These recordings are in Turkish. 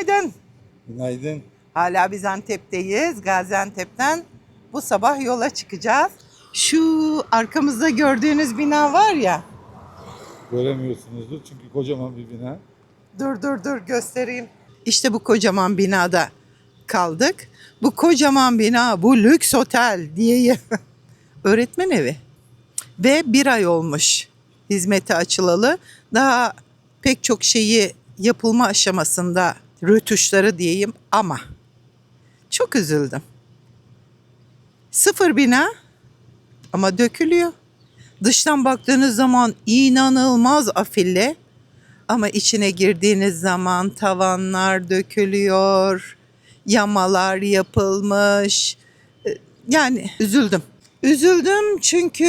Günaydın. Günaydın. Hala biz Antep'teyiz. Gaziantep'ten bu sabah yola çıkacağız. Şu arkamızda gördüğünüz bina var ya. Göremiyorsunuzdur çünkü kocaman bir bina. Dur dur dur göstereyim. İşte bu kocaman binada kaldık. Bu kocaman bina, bu lüks otel diye öğretmen evi. Ve bir ay olmuş hizmete açılalı. Daha pek çok şeyi yapılma aşamasında rötuşları diyeyim ama çok üzüldüm. Sıfır bina ama dökülüyor. Dıştan baktığınız zaman inanılmaz afille ama içine girdiğiniz zaman tavanlar dökülüyor, yamalar yapılmış. Ee, Yani üzüldüm. Üzüldüm çünkü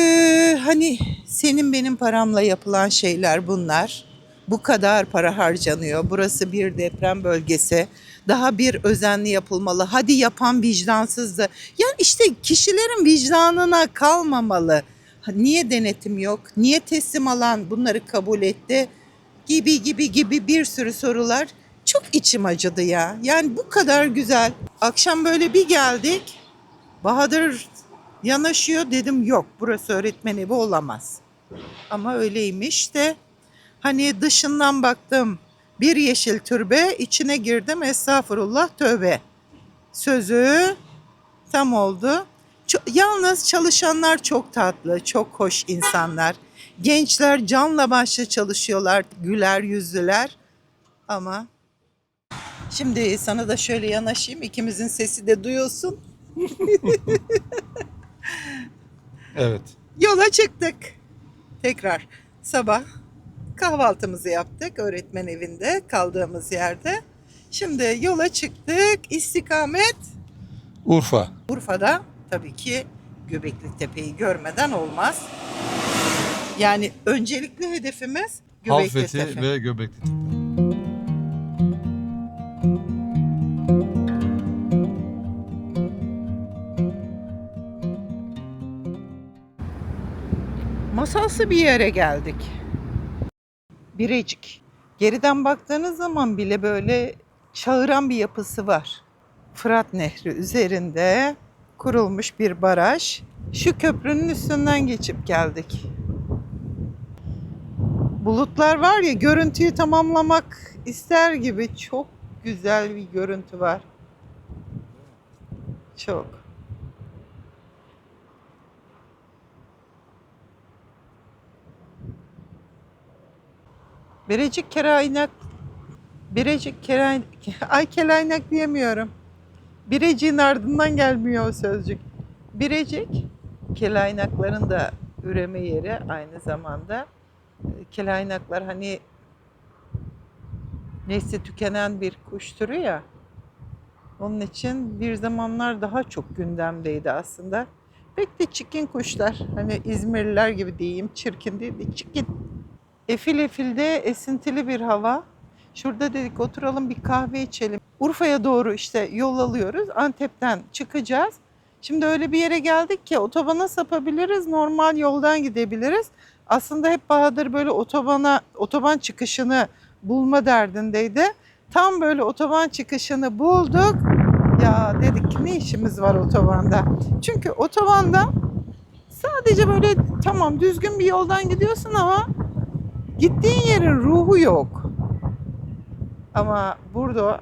hani senin benim paramla yapılan şeyler bunlar. Bu kadar para harcanıyor. Burası bir deprem bölgesi. Daha bir özenli yapılmalı. Hadi yapan vicdansızdı. Yani işte kişilerin vicdanına kalmamalı. Niye denetim yok? Niye teslim alan bunları kabul etti? Gibi gibi gibi bir sürü sorular. Çok içim acıdı ya. Yani bu kadar güzel. Akşam böyle bir geldik. Bahadır yanaşıyor dedim yok burası öğretmen evi olamaz. Ama öyleymiş de hani dışından baktım bir yeşil türbe içine girdim estağfurullah tövbe. Sözü tam oldu. Ço- yalnız çalışanlar çok tatlı, çok hoş insanlar. Gençler canla başla çalışıyorlar, güler yüzlüler. Ama şimdi sana da şöyle yanaşayım, ikimizin sesi de duyulsun. Evet. Yola çıktık. Tekrar sabah kahvaltımızı yaptık öğretmen evinde kaldığımız yerde. Şimdi yola çıktık. İstikamet Urfa. Urfa'da tabii ki Göbekli Tepe'yi görmeden olmaz. Yani öncelikli hedefimiz Göbekli Halfeti Tepe. ve Göbekli Tepe. Masalsı bir yere geldik. Birecik. Geriden baktığınız zaman bile böyle çağıran bir yapısı var. Fırat Nehri üzerinde kurulmuş bir baraj. Şu köprünün üstünden geçip geldik. Bulutlar var ya görüntüyü tamamlamak ister gibi çok güzel bir görüntü var. Çok. Birecik Keraynak Birecik Keray Ay Kelaynak diyemiyorum. Birecik'in ardından gelmiyor o sözcük. Birecik kelaynakların da üreme yeri aynı zamanda. Kelaynaklar hani nesli tükenen bir kuş türü ya. Onun için bir zamanlar daha çok gündemdeydi aslında. Pek de çirkin kuşlar. Hani İzmirliler gibi diyeyim. Çirkin değil de çirkin. Efil efilde esintili bir hava. Şurada dedik oturalım bir kahve içelim. Urfa'ya doğru işte yol alıyoruz. Antep'ten çıkacağız. Şimdi öyle bir yere geldik ki otobana sapabiliriz. Normal yoldan gidebiliriz. Aslında hep Bahadır böyle otobana, otoban çıkışını bulma derdindeydi. Tam böyle otoban çıkışını bulduk. Ya dedik ne işimiz var otobanda? Çünkü otobanda sadece böyle tamam düzgün bir yoldan gidiyorsun ama gittiğin yerin ruhu yok. Ama burada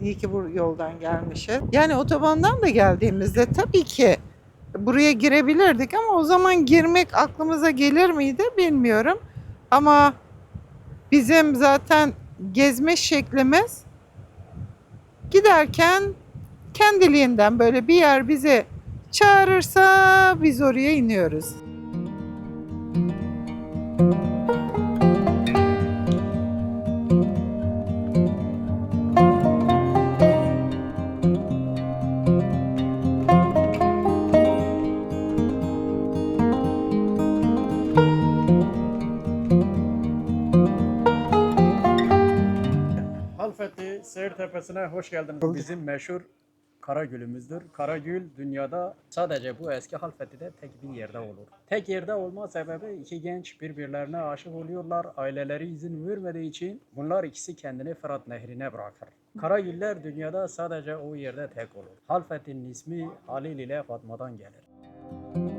iyi ki bu yoldan gelmişiz. Yani otobandan da geldiğimizde tabii ki buraya girebilirdik ama o zaman girmek aklımıza gelir miydi bilmiyorum. Ama bizim zaten gezme şeklimiz giderken kendiliğinden böyle bir yer bizi çağırırsa biz oraya iniyoruz. Halfeti Tepesi'ne hoş geldiniz. Bizim meşhur Karagül'ümüzdür. Karagül dünyada sadece bu eski Halfeti'de tek bir yerde olur. Tek yerde olma sebebi iki genç birbirlerine aşık oluyorlar. Aileleri izin vermediği için bunlar ikisi kendini Fırat Nehri'ne bırakır. Karagüller dünyada sadece o yerde tek olur. Halfeti'nin ismi Halil ile Fatma'dan gelir.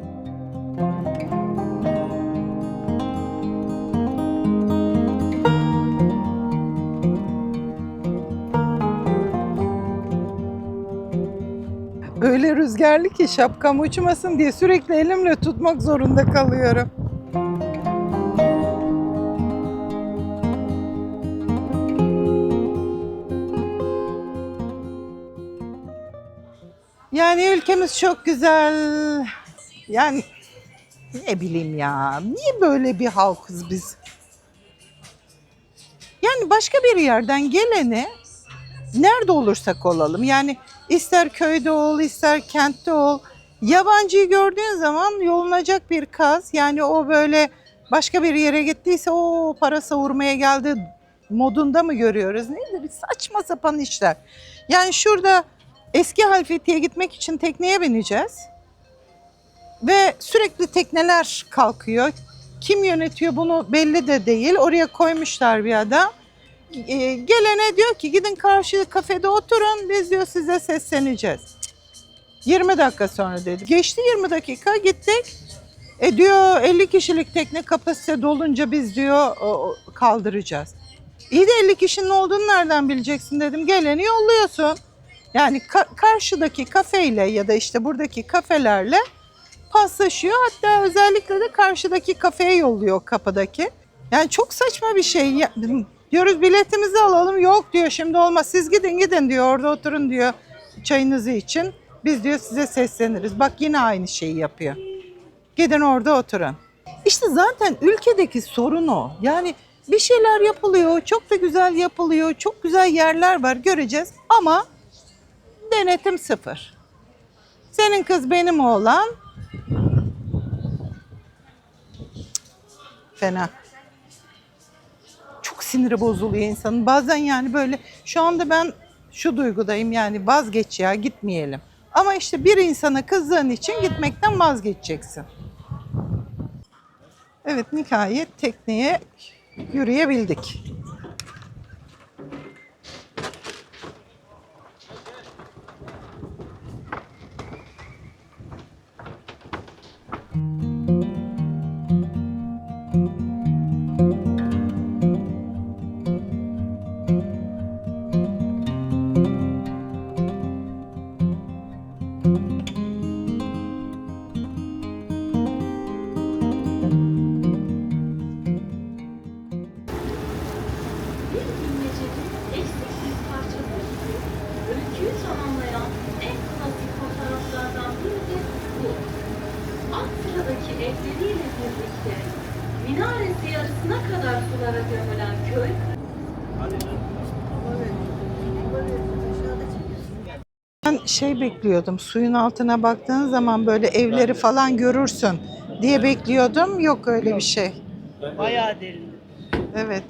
Öyle rüzgarlı ki şapkam uçmasın diye sürekli elimle tutmak zorunda kalıyorum. Yani ülkemiz çok güzel. Yani ne bileyim ya. Niye böyle bir halkız biz? Yani başka bir yerden gelene nerede olursak olalım yani ister köyde ol ister kentte ol yabancıyı gördüğün zaman yolunacak bir kaz yani o böyle başka bir yere gittiyse o para savurmaya geldi modunda mı görüyoruz neydi bir saçma sapan işler. Yani şurada eski Halfeti'ye gitmek için tekneye bineceğiz ve sürekli tekneler kalkıyor. Kim yönetiyor bunu belli de değil. Oraya koymuşlar bir adam e, gelene diyor ki gidin karşı kafede oturun biz diyor size sesleneceğiz. 20 dakika sonra dedi. Geçti 20 dakika gittik. E diyor 50 kişilik tekne kapasite dolunca biz diyor kaldıracağız. İyi de 50 kişinin olduğunu nereden bileceksin dedim. Geleni yolluyorsun. Yani ka- karşıdaki kafeyle ya da işte buradaki kafelerle paslaşıyor. Hatta özellikle de karşıdaki kafeye yolluyor kapıdaki. Yani çok saçma bir şey. Diyoruz biletimizi alalım. Yok diyor şimdi olmaz. Siz gidin gidin diyor orada oturun diyor çayınızı için. Biz diyor size sesleniriz. Bak yine aynı şeyi yapıyor. Gidin orada oturun. İşte zaten ülkedeki sorun o. Yani bir şeyler yapılıyor, çok da güzel yapılıyor, çok güzel yerler var göreceğiz ama denetim sıfır. Senin kız benim oğlan. Fena. Siniri bozuluyor insanın. Bazen yani böyle şu anda ben şu duygudayım yani vazgeç ya gitmeyelim. Ama işte bir insana kızdığın için gitmekten vazgeçeceksin. Evet nihayet tekneye yürüyebildik. Şey bekliyordum suyun altına baktığın zaman böyle evleri falan görürsün diye bekliyordum. Yok öyle bir şey. Bayağı derin. Evet.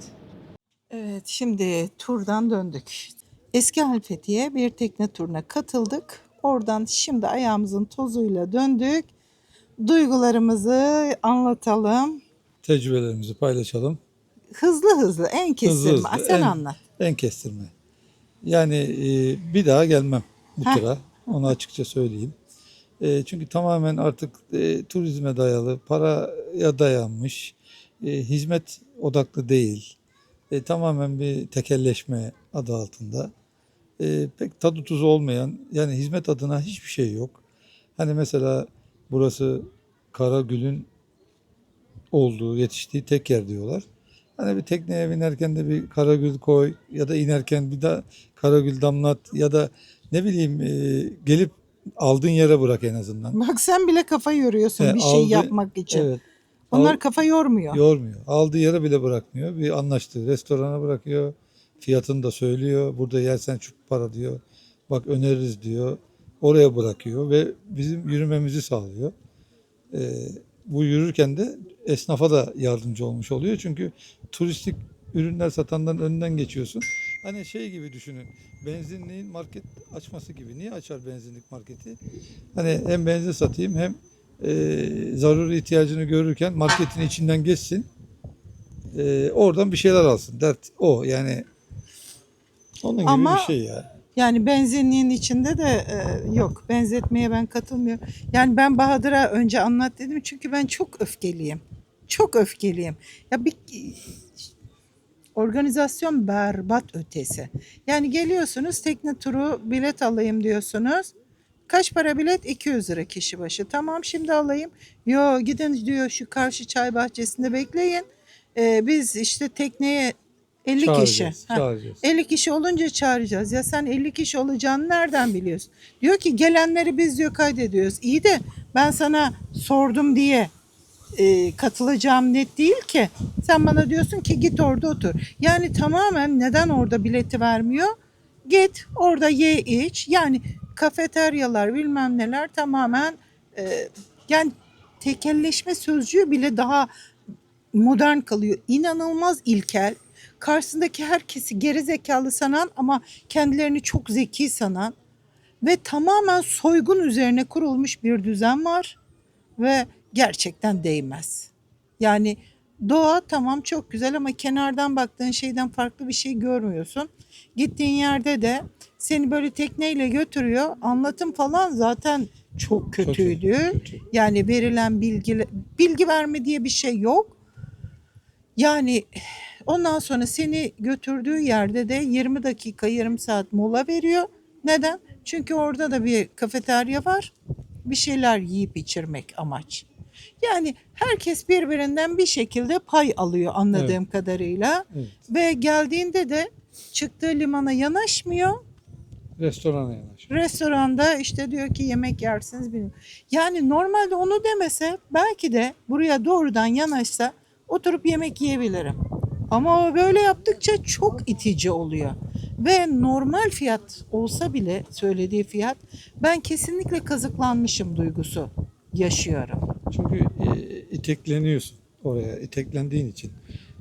Evet şimdi turdan döndük. Eski Halfeti'ye bir tekne turuna katıldık. Oradan şimdi ayağımızın tozuyla döndük. Duygularımızı anlatalım. Tecrübelerimizi paylaşalım. Hızlı hızlı en kestirme. Hızlı hızlı, Sen en- anlat. En kestirme. Yani e, bir daha gelmem bu Heh. Onu açıkça söyleyeyim. E, çünkü tamamen artık e, turizme dayalı, paraya dayanmış, e, hizmet odaklı değil. E, tamamen bir tekelleşme adı altında. E, pek tadı tuzu olmayan, yani hizmet adına hiçbir şey yok. Hani mesela burası Karagül'ün olduğu, yetiştiği tek yer diyorlar. Hani bir tekneye binerken de bir karagül koy ya da inerken bir de karagül damlat ya da ne bileyim e, gelip aldığın yere bırak en azından. Bak sen bile kafa yoruyorsun He, bir şey aldı- yapmak için. Evet. Onlar Al- kafa yormuyor. Yormuyor. Aldığı yere bile bırakmıyor. Bir anlaştığı restorana bırakıyor. Fiyatını da söylüyor. Burada yersen şu para diyor. Bak öneririz diyor. Oraya bırakıyor ve bizim yürümemizi sağlıyor. Ee, bu yürürken de esnafa da yardımcı olmuş oluyor. Çünkü turistik ürünler satanların önünden geçiyorsun. Hani şey gibi düşünün. Benzinliğin market açması gibi. Niye açar benzinlik marketi? Hani hem benzin satayım hem e, zaruri ihtiyacını görürken marketin içinden geçsin. E, oradan bir şeyler alsın. Dert o yani Onun gibi Ama- bir şey ya. Yani benzinliğin içinde de e, yok. Benzetmeye ben katılmıyorum. Yani ben Bahadır'a önce anlat dedim çünkü ben çok öfkeliyim. Çok öfkeliyim. Ya bir organizasyon berbat ötesi. Yani geliyorsunuz tekne turu bilet alayım diyorsunuz. Kaç para bilet? 200 lira kişi başı. Tamam şimdi alayım. Yo gidin diyor şu karşı çay bahçesinde bekleyin. Ee, biz işte tekneye 50 kişi. Çağıracağız, Ha, çağıracağız. 50 kişi olunca çağıracağız. Ya sen 50 kişi olacağını nereden biliyorsun? Diyor ki gelenleri biz diyor kaydediyoruz. İyi de ben sana sordum diye e, katılacağım net değil ki. Sen bana diyorsun ki git orada otur. Yani tamamen neden orada bileti vermiyor? Git orada ye iç. Yani kafeteryalar bilmem neler tamamen e, yani tekelleşme sözcüğü bile daha modern kalıyor. İnanılmaz ilkel. Karşısındaki herkesi geri zekalı sanan ama kendilerini çok zeki sanan ve tamamen soygun üzerine kurulmuş bir düzen var ve gerçekten değmez. Yani doğa tamam çok güzel ama kenardan baktığın şeyden farklı bir şey görmüyorsun. Gittiğin yerde de seni böyle tekneyle götürüyor. Anlatım falan zaten çok kötüydü. kötü. Yani verilen bilgi bilgi verme diye bir şey yok. Yani ondan sonra seni götürdüğü yerde de 20 dakika yarım saat mola veriyor. Neden? Çünkü orada da bir kafeterya var. Bir şeyler yiyip içirmek amaç. Yani herkes birbirinden bir şekilde pay alıyor anladığım kadarıyla. Evet. Ve geldiğinde de çıktığı limana yanaşmıyor. Restorana yanaşıyor. Restoranda işte diyor ki yemek yersiniz bilmiyorum. Yani normalde onu demese belki de buraya doğrudan yanaşsa oturup yemek yiyebilirim. Ama böyle yaptıkça çok itici oluyor. Ve normal fiyat olsa bile söylediği fiyat ben kesinlikle kazıklanmışım duygusu yaşıyorum. Çünkü e, itekleniyorsun oraya. İteklendiğin için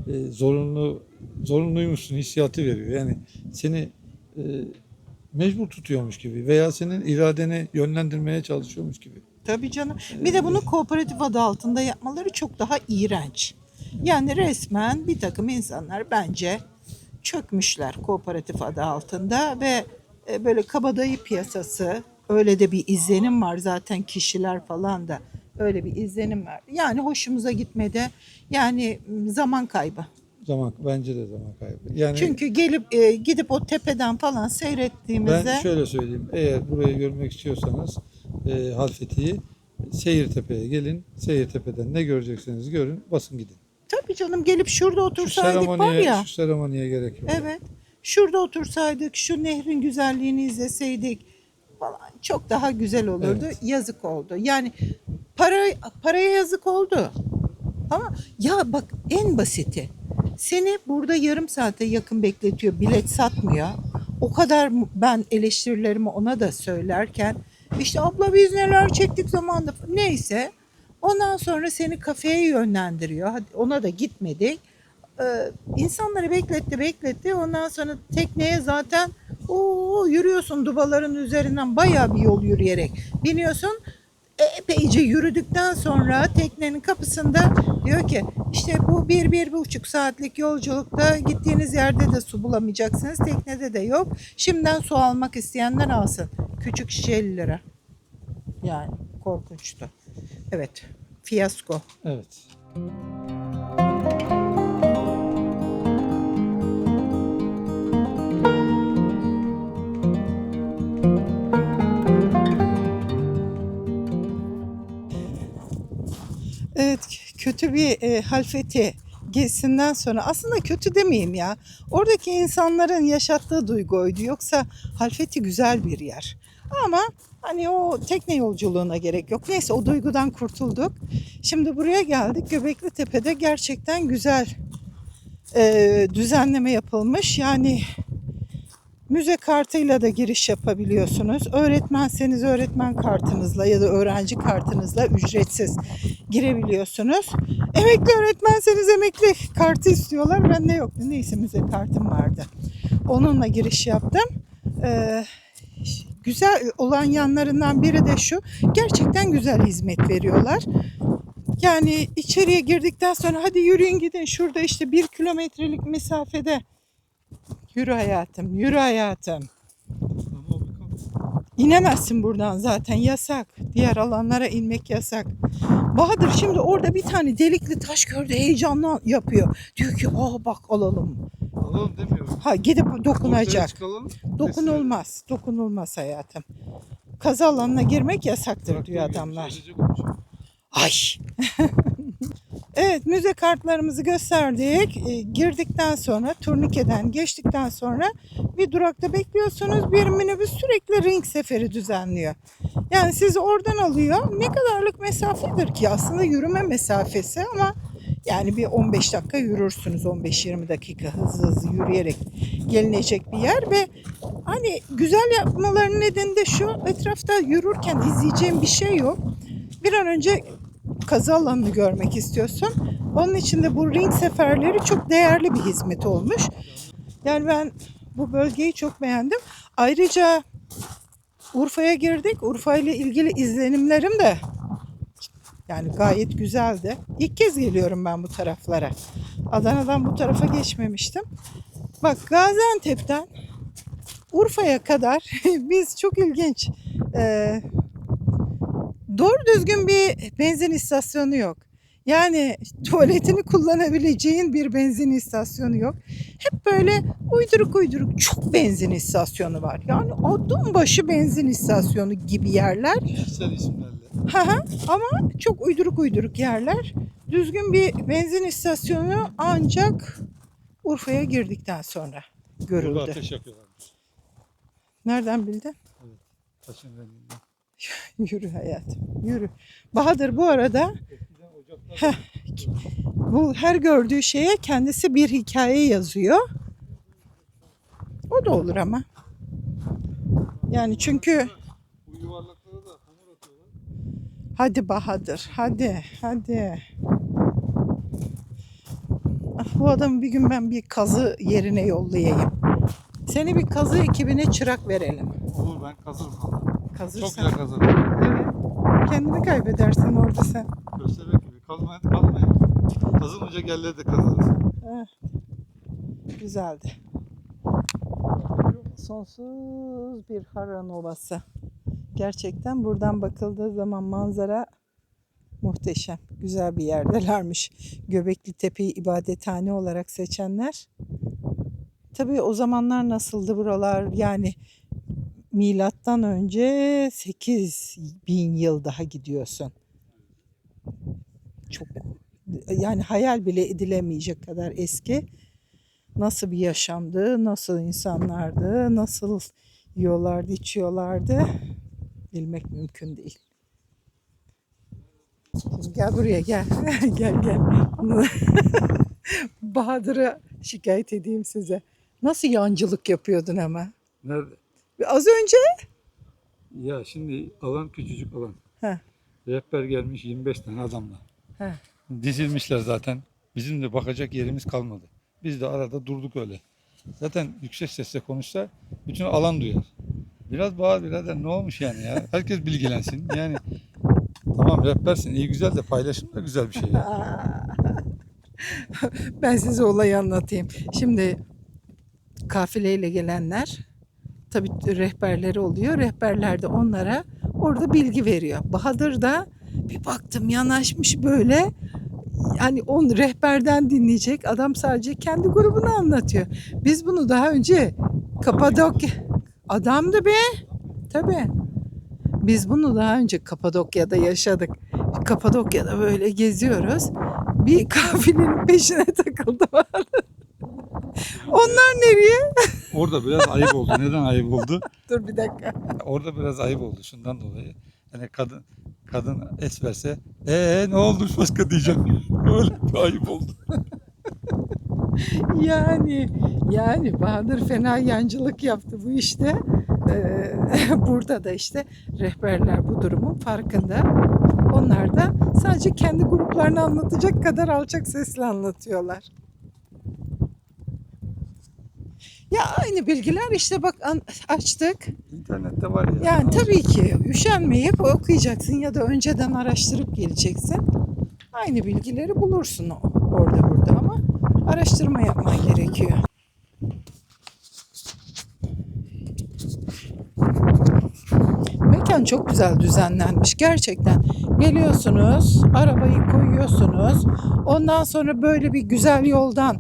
e, zorunlu zorunluymuşsun hissiyatı veriyor. Yani seni e, mecbur tutuyormuş gibi veya senin iradeni yönlendirmeye çalışıyormuş gibi. Tabii canım. Bir de bunu kooperatif adı altında yapmaları çok daha iğrenç. Yani resmen bir takım insanlar bence çökmüşler kooperatif adı altında ve e, böyle kabadayı piyasası öyle de bir izlenim var zaten kişiler falan da öyle bir izlenim var. Yani hoşumuza gitmedi. Yani zaman kaybı. Zaman bence de zaman kaybı. Yani Çünkü gelip e, gidip o tepeden falan seyrettiğimizde ben şöyle söyleyeyim. Eğer burayı görmek istiyorsanız e, Halfeti'yi Seyirtepe'ye gelin. Seyirtepe'den ne görecekseniz görün. Basın gidin. tabii canım gelip şurada Şu otursaydık var ya. şu seremoniye gerek yok. Evet. Şurada otursaydık, şu nehrin güzelliğini izleseydik falan çok daha güzel olurdu. Evet. Yazık oldu. Yani para paraya yazık oldu. Ama ya bak en basiti. Seni burada yarım saate yakın bekletiyor. Bilet satmıyor. O kadar ben eleştirilerimi ona da söylerken işte abla biz neler çektik zamanında neyse ondan sonra seni kafeye yönlendiriyor. Hadi ona da gitmedik. Ee, insanları bekletti bekletti. Ondan sonra tekneye zaten o yürüyorsun dubaların üzerinden bayağı bir yol yürüyerek biniyorsun. Epeyce yürüdükten sonra teknenin kapısında diyor ki işte bu bir, bir buçuk saatlik yolculukta gittiğiniz yerde de su bulamayacaksınız. Teknede de yok. Şimdiden su almak isteyenler alsın. Küçük şişe 50 lira. Yani korkunçtu. Evet. Fiyasko. Evet. Evet kötü bir e, halfeti gezisinden sonra aslında kötü demeyeyim ya. Oradaki insanların yaşattığı duyguydu. Yoksa halfeti güzel bir yer. Ama hani o tekne yolculuğuna gerek yok. Neyse o duygudan kurtulduk. Şimdi buraya geldik. Göbekli Tepe'de gerçekten güzel e, düzenleme yapılmış. Yani Müze kartıyla da giriş yapabiliyorsunuz. Öğretmenseniz öğretmen kartınızla ya da öğrenci kartınızla ücretsiz girebiliyorsunuz. Emekli öğretmenseniz emekli kartı istiyorlar. Bende yoktu. Neyse müze kartım vardı. Onunla giriş yaptım. Ee, güzel olan yanlarından biri de şu. Gerçekten güzel hizmet veriyorlar. Yani içeriye girdikten sonra hadi yürüyün gidin şurada işte bir kilometrelik mesafede Yürü hayatım, yürü hayatım. İnemezsin buradan zaten yasak. Diğer alanlara inmek yasak. Bahadır şimdi orada bir tane delikli taş gördü heyecanla yapıyor. Diyor ki aa bak alalım. Alalım demiyorum. Ha gidip dokunacak. çıkalım. Dokunulmaz. Dokunulmaz hayatım. Kazı alanına girmek yasaktır diyor adamlar. Ay. evet müze kartlarımızı gösterdik. Ee, girdikten sonra turnikeden geçtikten sonra bir durakta bekliyorsunuz. Bir minibüs sürekli ring seferi düzenliyor. Yani sizi oradan alıyor. Ne kadarlık mesafedir ki? Aslında yürüme mesafesi ama yani bir 15 dakika yürürsünüz. 15-20 dakika hızlı hızlı yürüyerek gelinecek bir yer ve hani güzel yapmalarının nedeni de şu etrafta yürürken izleyeceğim bir şey yok. Bir an önce kazı alanını görmek istiyorsun. Onun için de bu ring seferleri çok değerli bir hizmet olmuş. Yani ben bu bölgeyi çok beğendim. Ayrıca Urfa'ya girdik. Urfa ile ilgili izlenimlerim de yani gayet güzeldi. İlk kez geliyorum ben bu taraflara. Adana'dan bu tarafa geçmemiştim. Bak Gaziantep'ten Urfa'ya kadar biz çok ilginç. Ee, doğru düzgün bir benzin istasyonu yok. Yani tuvaletini kullanabileceğin bir benzin istasyonu yok. Hep böyle uyduruk uyduruk çok benzin istasyonu var. Yani adım başı benzin istasyonu gibi yerler. Kişisel isimlerle. Hı hı. Ama çok uyduruk uyduruk yerler. Düzgün bir benzin istasyonu ancak Urfa'ya girdikten sonra Burada görüldü. ateş yakıyorlar. Nereden bildin? Taşın renginden. Yürü hayatım, yürü. Bahadır bu arada bu her gördüğü şeye kendisi bir hikaye yazıyor. O da olur ama. Yani çünkü hadi Bahadır, hadi, hadi. Ah, bu adamı bir gün ben bir kazı yerine yollayayım. Seni bir kazı ekibine çırak verelim. Olur ben kazırım. Çok Kazırsan. güzel kazırım. Evet. Kendini kaybedersin orada sen. Köstebek gibi. Kazmaya da kazmayın. Kazılmayacak yerleri de kazarız. Güzeldi. Sonsuz bir Harran Ovası. Gerçekten buradan bakıldığı zaman manzara muhteşem. Güzel bir yerdelermiş. Göbekli Tepe'yi ibadethane olarak seçenler. Tabii o zamanlar nasıldı buralar? Yani milattan önce 8 bin yıl daha gidiyorsun. Çok yani hayal bile edilemeyecek kadar eski nasıl bir yaşamdı, nasıl insanlardı, nasıl yiyorlardı, içiyorlardı bilmek mümkün değil. Gel buraya gel. gel gel. Bahadır'a şikayet edeyim size. Nasıl yancılık yapıyordun ama? Nerede? Az önce Ya şimdi alan küçücük alan. Heh. Rehber gelmiş 25 tane adamla. Heh. Dizilmişler zaten. Bizim de bakacak yerimiz kalmadı. Biz de arada durduk öyle. Zaten yüksek sesle konuşsa bütün alan duyar. Biraz bağır birader ne olmuş yani ya. Herkes bilgilensin. Yani tamam rehbersin iyi güzel de paylaşım da güzel bir şey ya. ben size olayı anlatayım. Şimdi kafileyle gelenler tabii rehberleri oluyor. Rehberler de onlara orada bilgi veriyor. Bahadır da bir baktım yanaşmış böyle yani on rehberden dinleyecek adam sadece kendi grubunu anlatıyor. Biz bunu daha önce Kapadokya adamdı be. Tabii. Biz bunu daha önce Kapadokya'da yaşadık. Kapadokya'da böyle geziyoruz. Bir kafilenin peşine takıldım. Onlar nereye? Orada biraz ayıp oldu. Neden ayıp oldu? Dur bir dakika. Orada biraz ayıp oldu şundan dolayı. Hani kadın kadın es verse ee ne oldu başka diyeceğim. Öyle bir ayıp oldu. Yani yani Bahadır fena yancılık yaptı bu işte. Ee, burada da işte rehberler bu durumun farkında. Onlar da sadece kendi gruplarını anlatacak kadar alçak sesle anlatıyorlar. Ya aynı bilgiler işte bak açtık. İnternette var ya. Yani tabii ki üşenmeyip okuyacaksın ya da önceden araştırıp geleceksin. Aynı bilgileri bulursun orada burada ama araştırma yapman gerekiyor. Mekan çok güzel düzenlenmiş gerçekten. Geliyorsunuz, arabayı koyuyorsunuz. Ondan sonra böyle bir güzel yoldan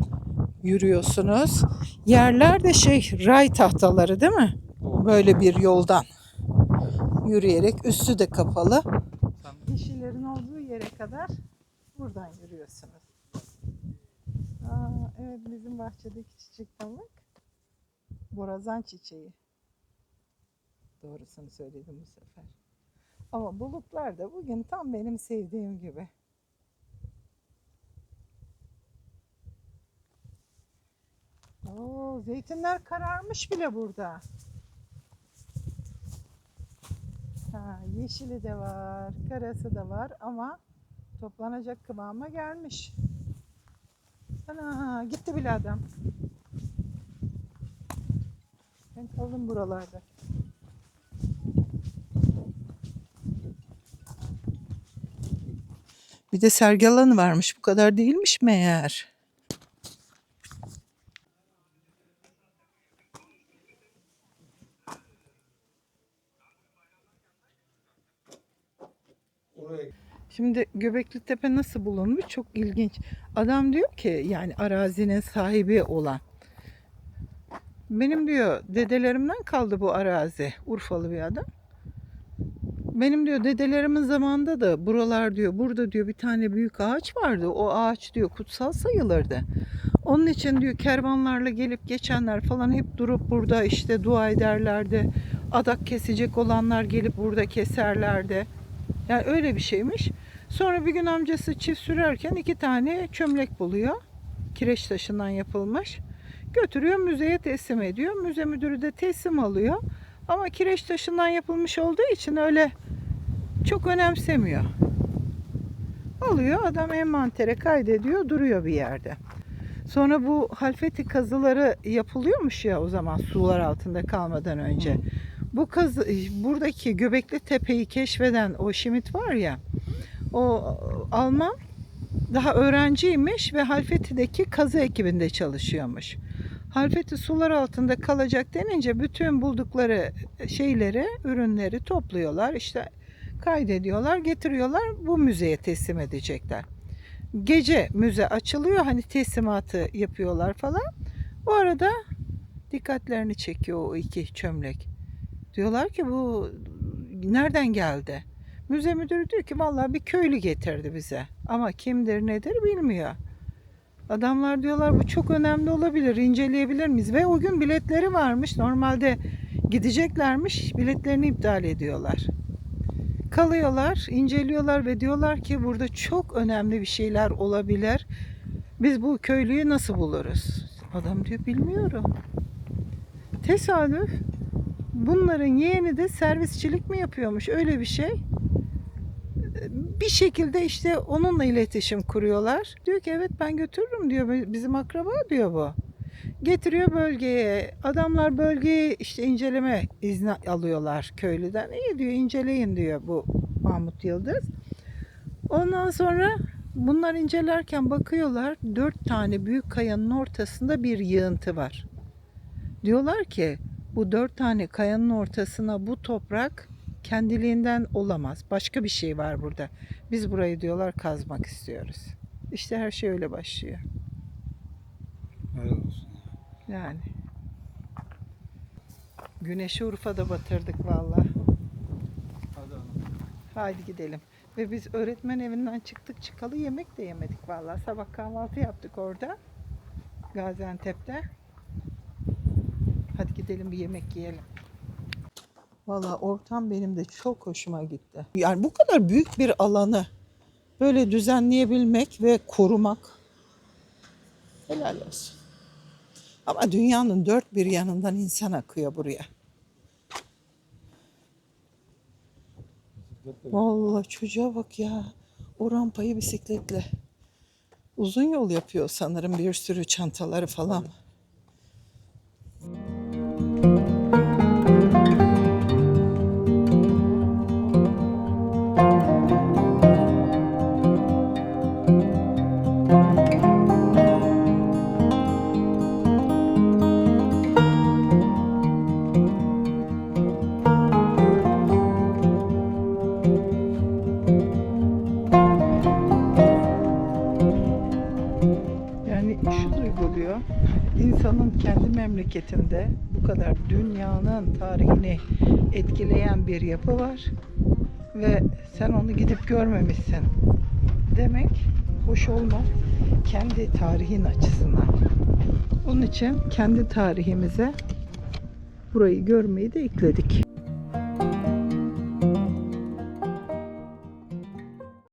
yürüyorsunuz. Yerler de şey ray tahtaları değil mi? Böyle bir yoldan yürüyerek üstü de kapalı. Yeşillerin olduğu yere kadar buradan yürüyorsunuz. Aa, evet bizim bahçedeki çiçek bak. Borazan çiçeği. Doğrusunu söyledim bu sefer. Ama bulutlar da bugün tam benim sevdiğim gibi. Oo, zeytinler kararmış bile burada. Ha, yeşili de var, karası da var ama toplanacak kıvama gelmiş. Ana gitti bile adam. Ben kaldım buralarda. Bir de sergi alanı varmış. Bu kadar değilmiş meğer. Şimdi Göbekli Tepe nasıl bulunmuş? Çok ilginç. Adam diyor ki yani arazinin sahibi olan. Benim diyor dedelerimden kaldı bu arazi. Urfalı bir adam. Benim diyor dedelerimin zamanında da buralar diyor burada diyor bir tane büyük ağaç vardı. O ağaç diyor kutsal sayılırdı. Onun için diyor kervanlarla gelip geçenler falan hep durup burada işte dua ederlerdi. Adak kesecek olanlar gelip burada keserlerdi. Yani öyle bir şeymiş. Sonra bir gün amcası çift sürerken iki tane çömlek buluyor. Kireç taşından yapılmış. Götürüyor müzeye teslim ediyor. Müze müdürü de teslim alıyor. Ama kireç taşından yapılmış olduğu için öyle çok önemsemiyor. Alıyor adam envantere kaydediyor duruyor bir yerde. Sonra bu halfeti kazıları yapılıyormuş ya o zaman sular altında kalmadan önce. Bu kazı buradaki Göbekli Tepe'yi keşfeden o Şimit var ya o Alman daha öğrenciymiş ve Halfeti'deki kazı ekibinde çalışıyormuş. Halfeti sular altında kalacak denince bütün buldukları şeyleri, ürünleri topluyorlar. işte kaydediyorlar, getiriyorlar. Bu müzeye teslim edecekler. Gece müze açılıyor. Hani teslimatı yapıyorlar falan. O arada dikkatlerini çekiyor o iki çömlek. Diyorlar ki bu nereden geldi? Müze müdürü diyor ki vallahi bir köylü getirdi bize. Ama kimdir nedir bilmiyor. Adamlar diyorlar bu çok önemli olabilir, inceleyebilir miyiz? Ve o gün biletleri varmış. Normalde gideceklermiş, biletlerini iptal ediyorlar. Kalıyorlar, inceliyorlar ve diyorlar ki burada çok önemli bir şeyler olabilir. Biz bu köylüyü nasıl buluruz? Adam diyor bilmiyorum. Tesadüf bunların yeğeni de servisçilik mi yapıyormuş öyle bir şey. Bir şekilde işte onunla iletişim kuruyorlar. Diyor ki evet ben götürürüm diyor bizim akraba diyor bu. Getiriyor bölgeye. Adamlar bölgeyi işte inceleme izni alıyorlar köylüden. İyi diyor inceleyin diyor bu Mahmut Yıldız. Ondan sonra bunlar incelerken bakıyorlar dört tane büyük kayanın ortasında bir yığıntı var. Diyorlar ki bu dört tane kayanın ortasına bu toprak kendiliğinden olamaz. Başka bir şey var burada. Biz burayı diyorlar kazmak istiyoruz. İşte her şey öyle başlıyor. helal olsun. Yani. Güneşi Urfa'da batırdık vallahi. Hadi. Haydi gidelim. Ve biz öğretmen evinden çıktık çıkalı yemek de yemedik vallahi. Sabah kahvaltı yaptık orada. Gaziantep'te. Hadi gidelim bir yemek yiyelim. Valla ortam benim de çok hoşuma gitti. Yani bu kadar büyük bir alanı böyle düzenleyebilmek ve korumak helal olsun. Ama dünyanın dört bir yanından insan akıyor buraya. Vallahi çocuğa bak ya. O rampayı bisikletle. Uzun yol yapıyor sanırım bir sürü çantaları falan. insanın yapı var ve sen onu gidip görmemişsin demek hoş olmaz kendi tarihin açısından. Onun için kendi tarihimize burayı görmeyi de ekledik.